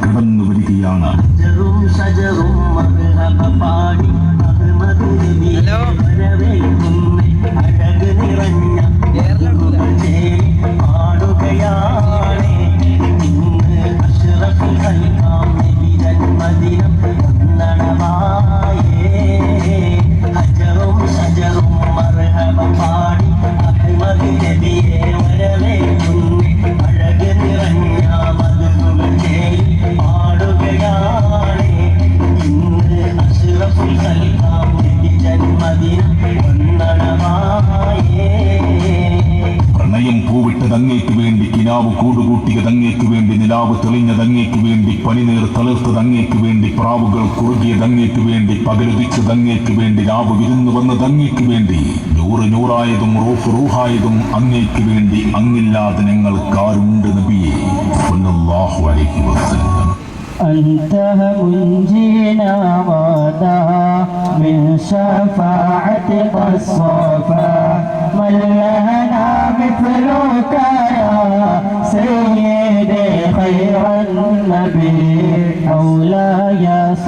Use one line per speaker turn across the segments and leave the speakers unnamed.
കടന്നു വരികയാണ് വേണ്ടി കിനാവ് കൂടുകൂട്ടിയത് അങ്ങേക്ക് വേണ്ടി നിലാവ് തെളിഞ്ഞത് അങ്ങേക്ക് വേണ്ടി പനിനീർ തളിർത്തത് അങ്ങേക്ക് വേണ്ടി പ്രാവുകൾ കുറുകിയത് അങ്ങേക്ക് വേണ്ടി പകരുതിച്ചത് അങ്ങേക്ക് വേണ്ടി രാവ് വിരുന്നു വന്നത് അങ്ങേക്ക് വേണ്ടി നൂറ് നൂറായതും റൂഫ് റൂഹായതും അങ്ങേക്ക് വേണ്ടി അങ്ങില്ലാതെ ഞങ്ങൾക്കാരുണ്ട് നബിയെ സല്ലല്ലാഹു അലൈഹി വസല്ലം
أنت منجينا غدا من شفاعتك الصفا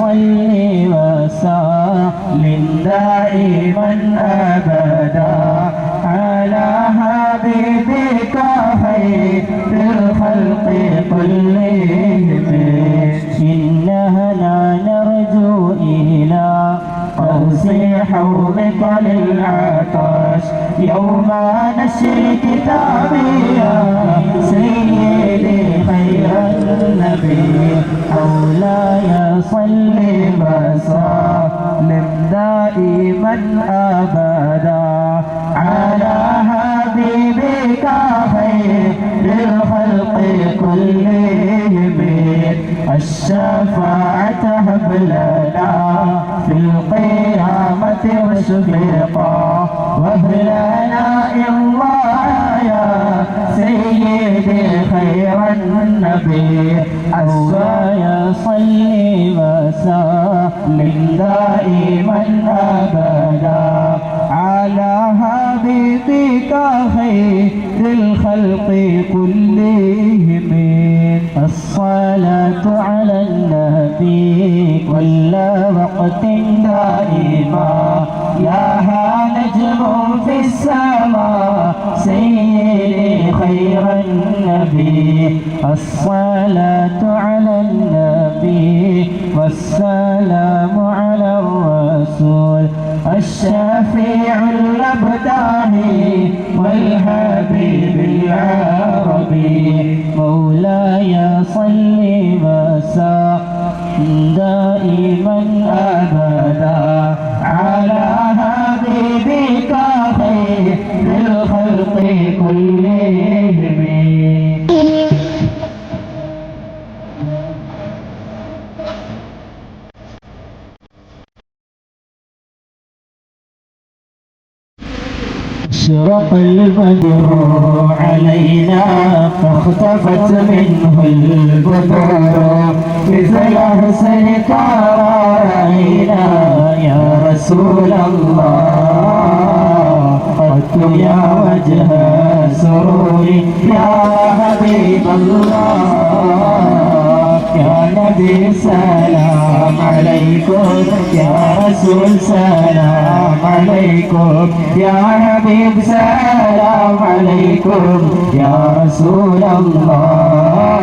مولاي صل وسلم دائما يوم نشر كتابي يا سيدي خير النبي مولاي صل وسلم دائما أبدا على حبيبك خير الخلق كلهم الشفاعة هب لنا في القيامة وشفيقا وهب لنا سيدي خير النبي. الصلاة على النبي والسلام على الرسول. الشفيع الأبداني والحبيب العربي. مولاي صل وسلم دائما أشرق البدر علينا فاختفت منه البدر مثل حسنك رأينا يا رسول الله قدت يا وجه سروري يا حبيب الله يا نبي سلام عليكم يا رسول سلام عليكم يا حبيب سلام عليكم يا رسول الله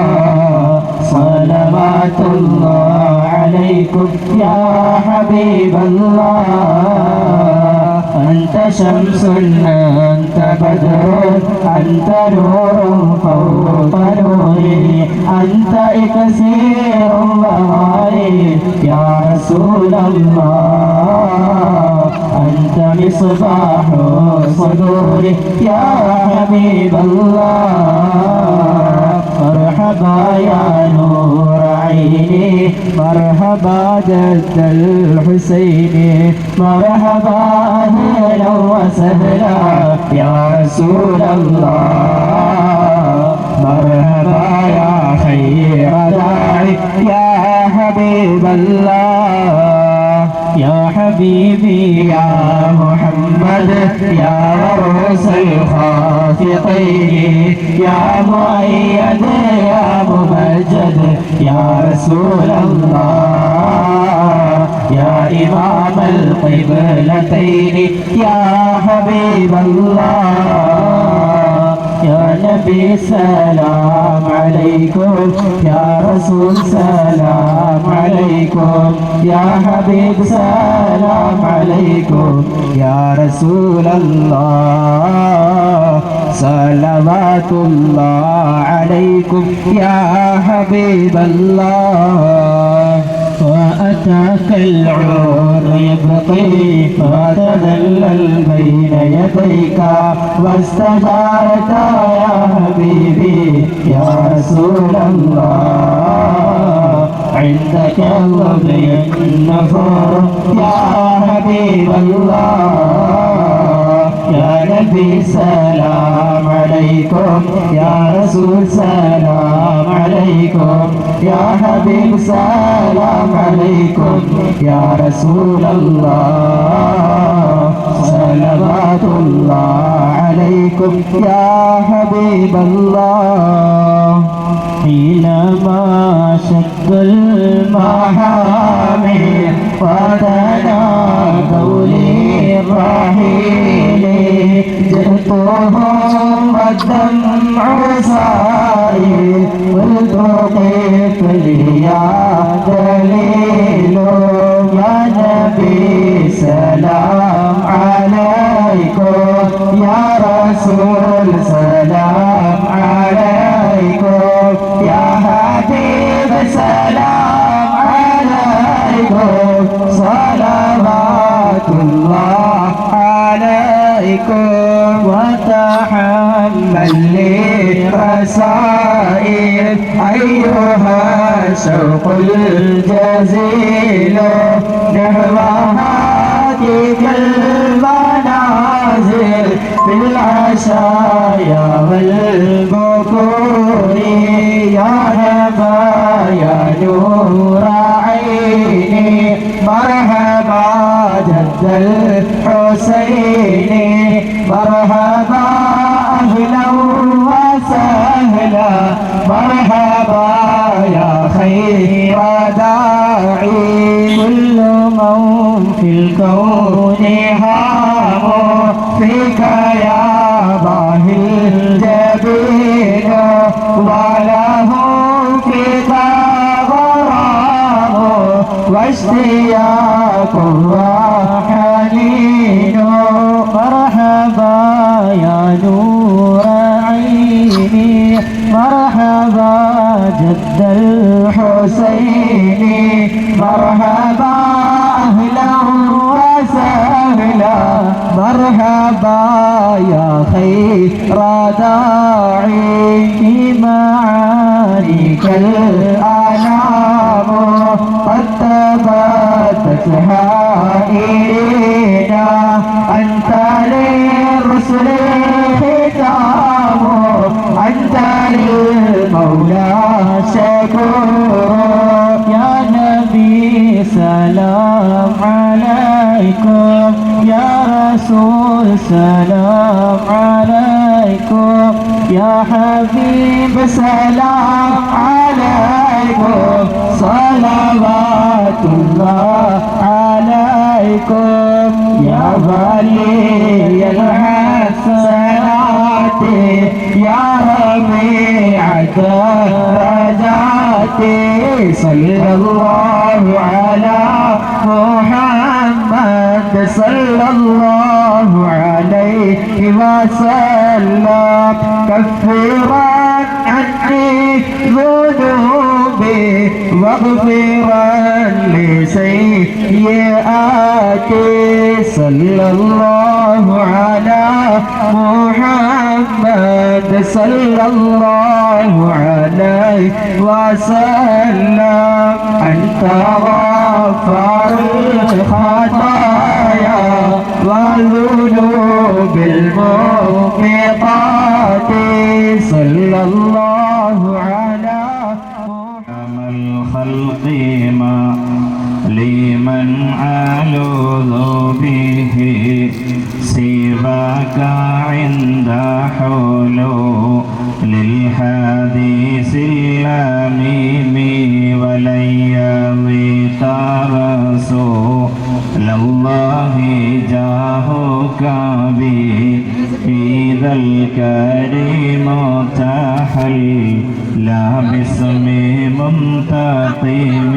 صلوات الله عليكم يا حبيب الله أنت شمس أنت بدر أنت نور فوق نوري أنت إكسير وغالي يا رسول الله أنت مصباح صدوري يا حبيب الله مرحبا يا نور عيني مرحبا جد الحسين. مرحبا أهلا وسهلا يا رسول الله. مرحبا يا خير داعي يا حبيب الله. يا حبيب حبيبي يا محمد يا رؤوس الخافقين يا مؤيد يا ممجد يا رسول الله يا إمام القبلتين يا حبيب الله يا نبي سلام عليكم يا رسول سلام عليكم يا حبيب سلام عليكم يا رسول الله صلوات الله عليكم يا حبيب الله. وأتاك العور يبقي فتذلل بين يديك واستجارت يا حبيبي يا رسول الله. عندك وضي النفور يا حبيب الله. يا نبي سلام عليكم. يا رسول سلام عليكم. يا حبيب سلام عليكم. يا رسول الله صلوات الله عليكم. يا حبيب الله. حينما شد المحامي وتنادوا لي الرحيل جئتهم والدمع سائل قلت كيف لي يا دليل يا نبي سلام عليكم يا رسول سلام عليكم وتحمل رسائل أيها الشوق الجزيل. نحو هاتف المنازل بالعشايا والبكور. يا هبا يا نور عيني مرحبا. الحسين مرحبا أهلا وسهلا. مرحبا يا خير داعي. كل من في الكون هام فيك يا باهي الجبين. وله فيك غرام واشتياق وحنين جد الحسين مرحبا أهلا وسهلا. مرحبا يا خير داعي معانيك الأنام قد تبدت عليكم. يا رسول سلام عليكم. يا حبيب سلام عليكم. صلوات الله عليكم. يا ولي الحسنات. يا ربيع الدرجات صلى الله على محمد. صلى الله عليه وسلم. كفرا عني ذنوبي واغفرا لسيئاتي. صلى الله على محمد. صلى الله عليه وسلم. أنت غفار الخطايا. والذنوب الموبقات صلى الله على محمد
الخلق ما لمن عالوا
جاهك بي إذا الكريم تحل لا باسم منتقم.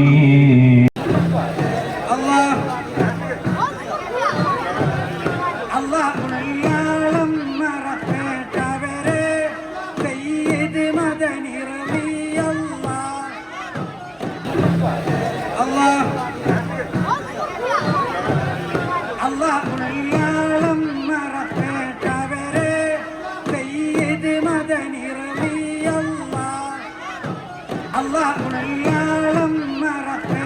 മലയാളം
മറക്ക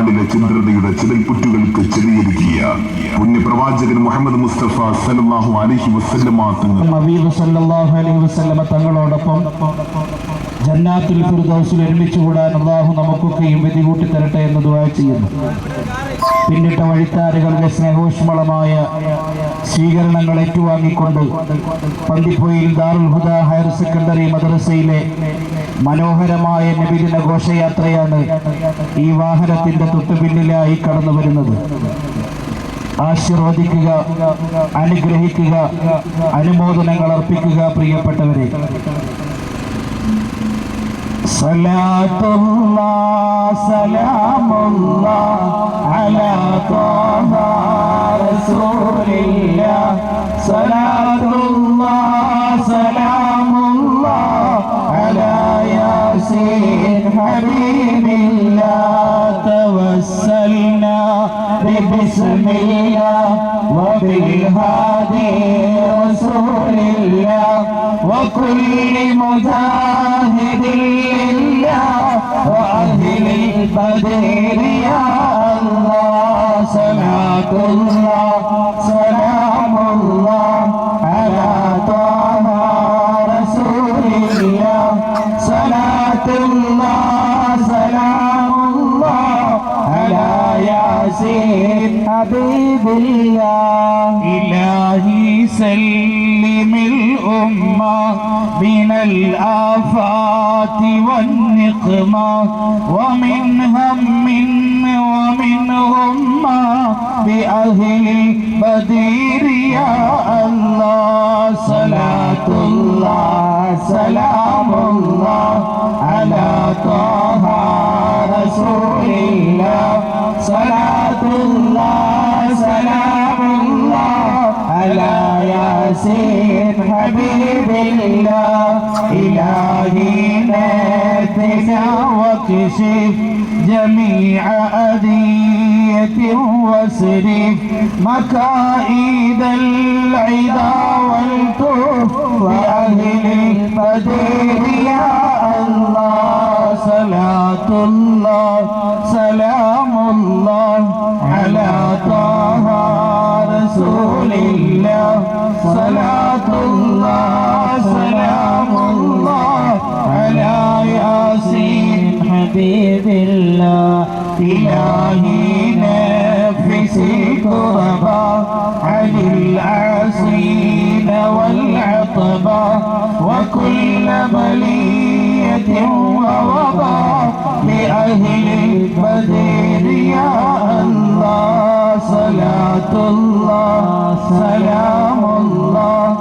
നൂറ്റാണ്ടിലെ ചന്ദ്രതയുടെ ചിതൽപുറ്റുകൾക്ക് ചെറിയൊരുക്കിയ പുണ്യപ്രവാചകൻ മുഹമ്മദ് മുസ്തഫ സല്ലല്ലാഹു അലഹി വസല്ലമ തങ്ങൾ
ഹബീബ് സല്ലല്ലാഹു അലൈഹി വസല്ലമ തങ്ങളോടൊപ്പം ജന്നാത്തുൽ ഫിർദൗസിൽ ഒരുമിച്ച് കൂടാൻ അള്ളാഹു നമുക്കൊക്കെയും വിധി കൂട്ടി തരട്ടെ എന്ന് ദുആ ചെയ്യുന്നു. പിന്നിട്ട വഴിത്താരുകളുടെ സ്നേഹോഷ്മളമായ സ്വീകരണങ്ങൾ ഏറ്റുവാങ്ങിക്കൊണ്ട് പന്തിപ്പോയിൽ ദാറുൽ ഹുദ ഹയർ സെക്കൻഡറി മദ്രസയിലെ മനോഹരമായ നബിദിന ഘോഷയാത്രയാണ് ഈ വാഹനത്തിന്റെ തൊട്ടുപിന്നിലായി കടന്നു വരുന്നത്. ആശീർവദിക്കുക അനുഗ്രഹിക്കുക അനുമോദനങ്ങൾ അർപ്പിക്കുക പ്രിയപ്പെട്ടവരെ. സലാത്തുല്ലാ സലാമുല്ലാ അലാ ത്വാഹ റസൂലില്ലാ. സലാത്തുല്ലാ സലാമുല്ലാ അലാ യാസീൻ ഹബീബില്ലാ. തവസ്സൽ ببسم الله وبالهادي رسول الله وكل مجاهد لله وأهل البدر يا الله صلاة الله سلام ياسين حبيب الله إلهي سلم الأمة من الآفات والنقمة ومن هم ومن غمة بأهل بدير يا الله. صلاة الله سلام الله على طه رسول الله. صلاة الله سلام الله على ياسين حبيب الله إلهي نادنا واكشف جميع واسرف مكائد العدا والتوف وأهل البدر يا الله. صلاة الله سلام الله على طه رسول الله. صلاة الله سلام الله على ياسين حبيب الله. إلهي وكل بلية ووبا لأهل البدر يا الله صلاة الله سلام الله.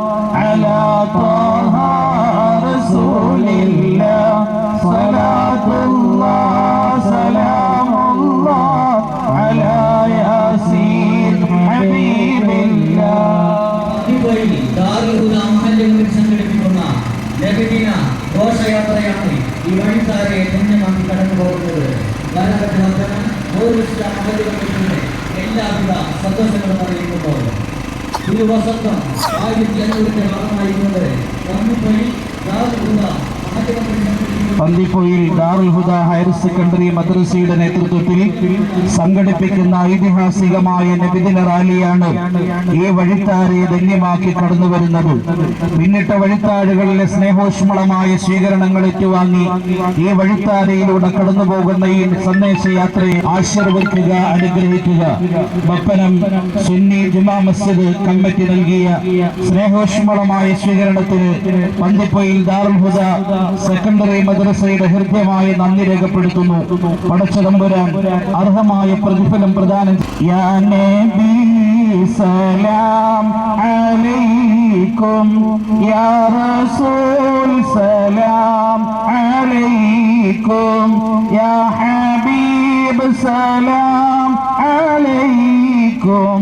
ഓരോ മഹല്യങ്ങളുടെ എല്ലാവിധ സന്തോഷങ്ങളും അറിയിക്കുമ്പോൾ തിരുവസന്തം ആയിരത്തി അഞ്ഞൂറിന്റെ ഭാഗമായിരുന്നത് വന്നുപോയി ദാറുൽ
പന്തിപ്പൊയിൽ ദാറുൽ ഹുദ ഹയർ സെക്കൻഡറി മദ്രസയുടെ നേതൃത്വത്തിൽ സംഘടിപ്പിക്കുന്ന ഐതിഹാസികമായ നബിദിന റാലിയാണ് ഈ വഴിത്താരെ ധന്യമാക്കി കടന്നു വരുന്നത്. പിന്നിട്ട വഴിത്താഴുകളിലെ സ്നേഹോഷ്മളമായ സ്വീകരണങ്ങൾ ഏറ്റുവാങ്ങി ഈ വഴിത്താരയിലൂടെ കടന്നു പോകുന്ന ഈ സന്ദേശയാത്രയെ ആശീർവദിക്കുക അനുഗ്രഹിക്കുക. ബപ്പനം സുന്നി ജുമാ മസ്ജിദ് കമ്മിറ്റി നൽകിയ സ്നേഹോഷ്മളമായ സ്വീകരണത്തിന് പന്തിപ്പൊയിൽ ദാറുൽ ഹുദ സെക്കൻഡറി മദ്രസയുടെ ഹൃദ്യമായ നന്ദി രേഖപ്പെടുത്തുന്നു. പടച്ചതമ്പുരാൻ അർഹമായ പ്രതിഫലം പ്രദാനം സലാം അലൈക്കും. യാ റസൂൽ സലാം അലൈക്കും. യാ സലാം അലൈക്കും.